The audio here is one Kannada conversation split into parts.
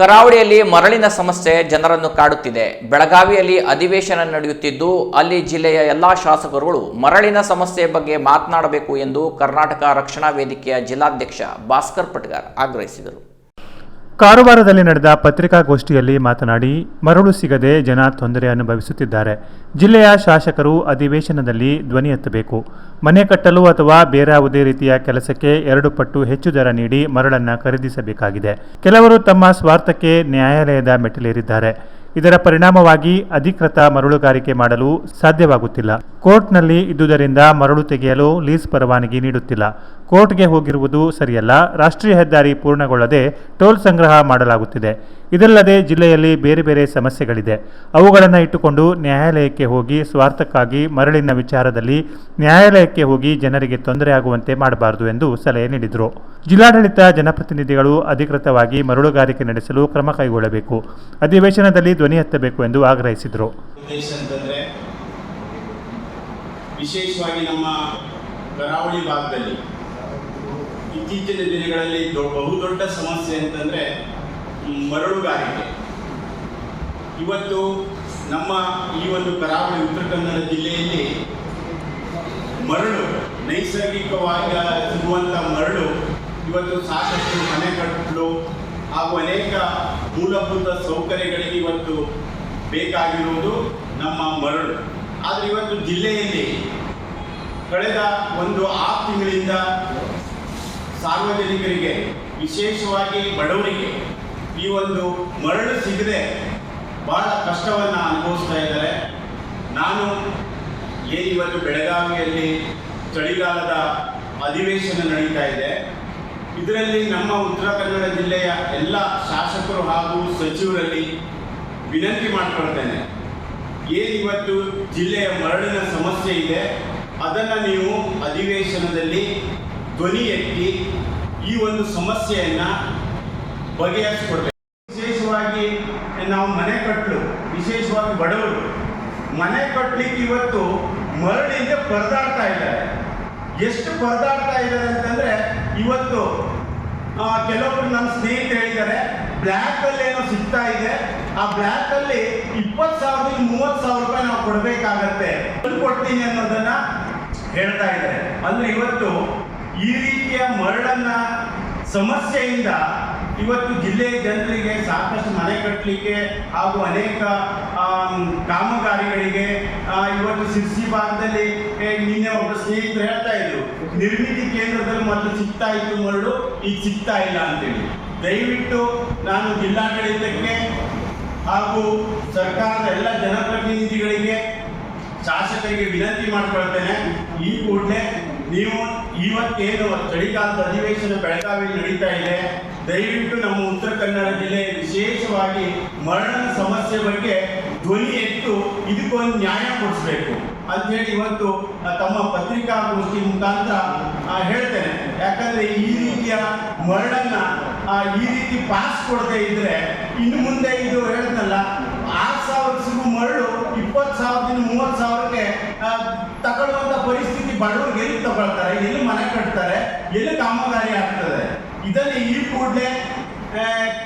ಕರಾವಳಿಯಲ್ಲಿ ಮರಳಿನ ಸಮಸ್ಯೆ ಜನರನ್ನು ಕಾಡುತ್ತಿದೆ. ಬೆಳಗಾವಿಯಲ್ಲಿ ಅಧಿವೇಶನ ನಡೆಯುತ್ತಿದ್ದು, ಅಲ್ಲಿ ಜಿಲ್ಲೆಯ ಎಲ್ಲಾ ಶಾಸಕರುಗಳು ಮರಳಿನ ಸಮಸ್ಯೆ ಬಗ್ಗೆ ಮಾತನಾಡಬೇಕು ಎಂದು ಕರ್ನಾಟಕ ರಕ್ಷಣಾ ವೇದಿಕೆಯ ಜಿಲ್ಲಾಧ್ಯಕ್ಷ ಭಾಸ್ಕರ್ ಪಟ್ಗಾರ್ ಆಗ್ರಹಿಸಿದರು. ಕಾರವಾರದಲ್ಲಿ ನಡೆದ ಪತ್ರಿಕಾಗೋಷ್ಠಿಯಲ್ಲಿ ಮಾತನಾಡಿ, ಮರಳು ಸಿಗದೆ ಜನ ತೊಂದರೆ ಅನುಭವಿಸುತ್ತಿದ್ದಾರೆ. ಜಿಲ್ಲೆಯ ಶಾಸಕರು ಅಧಿವೇಶನದಲ್ಲಿ ಧ್ವನಿ ಎತ್ತಬೇಕು. ಮನೆ ಕಟ್ಟಲು ಅಥವಾ ಬೇರಾವುದೇ ರೀತಿಯ ಕೆಲಸಕ್ಕೆ ಎರಡು ಪಟ್ಟು ಹೆಚ್ಚು ದರ ನೀಡಿ ಮರಳನ್ನು ಖರೀದಿಸಬೇಕಾಗಿದೆ. ಕೆಲವರು ತಮ್ಮ ಸ್ವಾರ್ಥಕ್ಕೆ ನ್ಯಾಯಾಲಯದ ಮೆಟ್ಟಿಲೇರಿದ್ದಾರೆ. ಇದರ ಪರಿಣಾಮವಾಗಿ ಅಧಿಕೃತ ಮರಳುಗಾರಿಕೆ ಮಾಡಲು ಸಾಧ್ಯವಾಗುತ್ತಿಲ್ಲ. ಕೋರ್ಟ್ನಲ್ಲಿ ಇದ್ದುದರಿಂದ ಮರಳು ತೆಗೆಯಲು ಲೀಸ್ ಪರವಾನಗಿ ನೀಡುತ್ತಿಲ್ಲ. ಕೋರ್ಟ್ಗೆ ಹೋಗಿರುವುದು ಸರಿಯಲ್ಲ. ರಾಷ್ಟ್ರೀಯ ಹೆದ್ದಾರಿ ಪೂರ್ಣಗೊಳ್ಳದೆ ಟೋಲ್ ಸಂಗ್ರಹ ಮಾಡಲಾಗುತ್ತಿದೆ. ಇದಲ್ಲದೆ ಜಿಲ್ಲೆಯಲ್ಲಿ ಬೇರೆ ಬೇರೆ ಸಮಸ್ಯೆಗಳಿದೆ. ಅವುಗಳನ್ನು ಇಟ್ಟುಕೊಂಡು ನ್ಯಾಯಾಲಯಕ್ಕೆ ಹೋಗಿ ಸ್ವಾರ್ಥಕ್ಕಾಗಿ ಮರಳಿನ ವಿಚಾರದಲ್ಲಿ ನ್ಯಾಯಾಲಯಕ್ಕೆ ಹೋಗಿ ಜನರಿಗೆ ತೊಂದರೆ ಆಗುವಂತೆ ಮಾಡಬಾರದು ಎಂದು ಸಲಹೆ ನೀಡಿದರು. ಜಿಲ್ಲಾಡಳಿತ ಜನಪ್ರತಿನಿಧಿಗಳು ಅಧಿಕೃತವಾಗಿ ಮರಳುಗಾರಿಕೆ ನಡೆಸಲು ಕ್ರಮ ಕೈಗೊಳ್ಳಬೇಕು. ಅಧಿವೇಶನದಲ್ಲಿ ಧ್ವನಿ ಎತ್ತಬೇಕು ಎಂದು ಆಗ್ರಹಿಸಿದರು. ವಿಶೇಷವಾಗಿ ನಮ್ಮ ಕರಾವಳಿ ಭಾಗದಲ್ಲಿ ಇತ್ತೀಚಿನ ದಿನಗಳಲ್ಲಿ ಬಹುದೊಡ್ಡ ಸಮಸ್ಯೆ ಅಂತಂದ್ರೆ ಮರಳುಗಾರಿಕೆ. ಇವತ್ತು ನಮ್ಮ ಈ ಒಂದು ಕರಾವಳಿ ಉತ್ತರ ಕನ್ನಡ ಜಿಲ್ಲೆಯಲ್ಲಿ ಮರಳು, ನೈಸರ್ಗಿಕವಾಗಿ ಸಿಗುವಂಥ ಮರಳು ಇವತ್ತು ಸಾಕಷ್ಟು ಮನೆ ಕಟ್ಟಲು ಹಾಗೂ ಅನೇಕ ಮೂಲಭೂತ ಸೌಕರ್ಯಗಳಿಗೆ ಇವತ್ತು ಬೇಕಾಗಿರುವುದು ನಮ್ಮ ಮರಳು. ಆದರೆ ಇವತ್ತು ಜಿಲ್ಲೆಯಲ್ಲಿ ಕಳೆದ ಒಂದು ಆರು ತಿಂಗಳಿಂದ ಸಾರ್ವಜನಿಕರಿಗೆ, ವಿಶೇಷವಾಗಿ ಬಡವರಿಗೆ, ಈ ಒಂದು ಮರಳು ಸಿಗದೆ ಬಹಳ ಕಷ್ಟವನ್ನು ಅನುಭವಿಸ್ತಾ ಇದ್ದಾರೆ. ನಾನು ಏ, ಇವತ್ತು ಬೆಳಗಾವಿಯಲ್ಲಿ ಚಳಿಗಾಲದ ಅಧಿವೇಶನ ನಡೀತಾ ಇದೆ. ಇದರಲ್ಲಿ ನಮ್ಮ ಉತ್ತರ ಕನ್ನಡ ಜಿಲ್ಲೆಯ ಎಲ್ಲ ಶಾಸಕರು ಹಾಗೂ ಸಚಿವರಲ್ಲಿ ವಿನಂತಿ ಮಾಡಿಕೊಳ್ತೇನೆ. ಏನು ಇವತ್ತು ಜಿಲ್ಲೆಯ ಮರಳಿನ ಸಮಸ್ಯೆ ಇದೆ, ಅದನ್ನು ನೀವು ಅಧಿವೇಶನದಲ್ಲಿ ಧ್ವನಿ ಎತ್ತಿ ಈ ಒಂದು ಸಮಸ್ಯೆಯನ್ನು ಬಗೆಹರಿಸಿಕೊಡ್ಬೇಕು. ವಿಶೇಷವಾಗಿ ನಾವು ಮನೆ ಕಟ್ಟಲು ವಿಶೇಷವಾಗಿ ಬಡವರು. ಮನೆ ಕಟ್ಟಲಿಕ್ಕೆ ಇವತ್ತು ಮರಳಿಂದ ಪರದಾಡ್ತಾ ಇದ್ದಾರೆ. ಎಷ್ಟು ಪರದಾಡ್ತಾ ಇದ್ದಾರೆ ಅಂತಂದ್ರೆ ಇವತ್ತು ಆ, ಕೆಲವೊಬ್ರು ನನ್ನ ಸ್ನೇಹಿತರು ಹೇಳಿದ್ದಾರೆ ಬ್ಲ್ಯಾಕಲ್ಲಿ ಏನೋ ಸಿಗ್ತಾ ಇದೆ. ಆ ಬ್ಲ್ಯಾಕಲ್ಲಿ ಇಪ್ಪತ್ತು ಸಾವಿರದಿಂದ ಮೂವತ್ತು ಸಾವಿರ ರೂಪಾಯಿ ನಾವು ಕೊಡಬೇಕಾಗತ್ತೆ. ಕೊಡ್ತೀನಿ ಅನ್ನೋದನ್ನ ಹೇಳ್ತಾ ಇದ್ದಾರೆ. ಅಂದ್ರೆ ಇವತ್ತು ಈ ರೀತಿಯ ಮರಳನ್ನ ಸಮಸ್ಯೆಯಿಂದ ಇವತ್ತು ಜಿಲ್ಲೆಯ ಜನರಿಗೆ ಸಾಕಷ್ಟು ಮನೆ ಕಟ್ಟಲಿಕ್ಕೆ ಹಾಗೂ ಅನೇಕ ಕಾಮಗಾರಿಗಳಿಗೆ ಇವತ್ತು ಸಿರ್ಸಿ ಭಾಗದಲ್ಲಿ ನಿನ್ನೆ ಒಬ್ಬ ಸ್ನೇಹಿತರು ಹೇಳ್ತಾ ಇದ್ರು, ನಿರ್ಮಿತಿ ಕೇಂದ್ರದಲ್ಲಿ ಮೊದಲು ಸಿಗ್ತಾ ಇತ್ತು ಮರಳು, ಈಗ ಸಿಗ್ತಾ ಇಲ್ಲ ಅಂತೇಳಿ. ದಯವಿಟ್ಟು ನಾನು ಜಿಲ್ಲಾಡಳಿತಕ್ಕೆ ಹಾಗೂ ಸರ್ಕಾರದ ಎಲ್ಲ ಜನಪ್ರತಿನಿಧಿಗಳಿಗೆ ಶಾಸಕರಿಗೆ ವಿನಂತಿ ಮಾಡಿಕೊಳ್ತೇನೆ. ಈ ಕೂಡಲೇ ನೀವು ಇವತ್ತೇನು ಚಳಿಗಾಲದ ಅಧಿವೇಶನ ಬೆಳಗಾವಿಯಲ್ಲಿ ನಡೀತಾ ಇದೆ. ದಯವಿಟ್ಟು ನಮ್ಮ ಉತ್ತರ ಕನ್ನಡ ಜಿಲ್ಲೆ ವಿಶೇಷವಾಗಿ ಮರಣ ಸಮಸ್ಯೆ ಬಗ್ಗೆ ಧ್ವನಿ ಎತ್ತು ಇದಕ್ಕೊಂದು ನ್ಯಾಯ ಕೊಡಿಸ್ಬೇಕು ಅಂತೇಳಿ ಇವತ್ತು ಆ, ತಮ್ಮ ಪತ್ರಿಕಾಗೋಷ್ಠಿ ಮುಖಾಂತರ ಹೇಳ್ತೇನೆ. ಯಾಕಂದ್ರೆ ಈ ರೀತಿಯ ಮರಳನ್ನ ಈ ರೀತಿ ಪಾಸ್ ಕೊಡದೆ ಇದ್ರೆ ಇನ್ನು ಮುಂದೆ ಇದು ಹೇಳ್ತಲ್ಲ ಆರು ಸಾವಿರ ಮರಳು ಇಪ್ಪತ್ತು ಸಾವಿರದಿಂದ ಮೂವತ್ತು ಸಾವಿರಕ್ಕೆ ಆ, ತಗೊಳ್ಳುವಂತ ಬಡವರಿಗೆ ಎಲ್ಲಿ ತಗೊಳ್ತಾರೆ? ಎಲ್ಲಿ ಮನೆ ಕಟ್ತಾರೆ? ಎಲ್ಲಿ ಕಾಮಗಾರಿ ಆಗ್ತದೆ? ಇದನ್ನು ಈ ಕೂಡಲೇ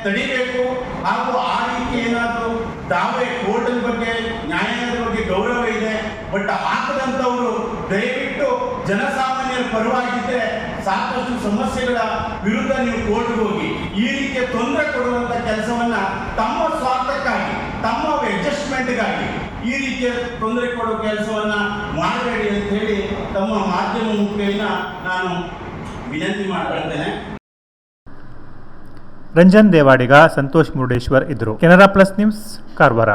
ತಡಿಬೇಕು. ಹಾಗೂ ಆ ರೀತಿ ಏನಾದರೂ ತಾವೇ ಕೋರ್ಟಲ್ ಬಗ್ಗೆ, ನ್ಯಾಯಾಲಯದ ಬಗ್ಗೆ ಗೌರವ ಇದೆ. ಬಟ್ ಹಾಕದಂಥವರು ದಯವಿಟ್ಟು ಜನಸಾಮಾನ್ಯರ ಪರವಾಗಿದ್ದರೆ ಸಾಕಷ್ಟು ಸಮಸ್ಯೆಗಳ ವಿರುದ್ಧ ನೀವು ಕೋರ್ಟ್ಗೆ ಹೋಗಿ. ಈ ರೀತಿಯ ತೊಂದರೆ ಕೊಡುವಂತ ಕೆಲಸವನ್ನ ತಮ್ಮ ಸ್ವಾರ್ಥಕ್ಕಾಗಿ, ತಮ್ಮ ಅಡ್ಜಸ್ಟ್ಮೆಂಟ್ಗಾಗಿ ಈ ರೀತಿಯ ತೊಂದರೆ ಕೊಡುವ ಕೆಲಸವನ್ನ ಮಾಡಬೇಡಿ ಅಂತ ಹೇಳಿ ತಮ್ಮ ಮಾಧ್ಯಮ ಮುಖೇನ ನಾನು ವಿನಂತಿ ಮಾಡ್ಕೊಳ್ತೇನೆ. ರಂಜನ್ ದೇವಾಡಿಗ ಸಂತೋಷ್ ಮುರುಡೇಶ್ವರ್ ಇದ್ದರು ಕೆನರಾ ಪ್ಲಸ್ ನ್ಯೂಸ್ ಕಾರವಾರ.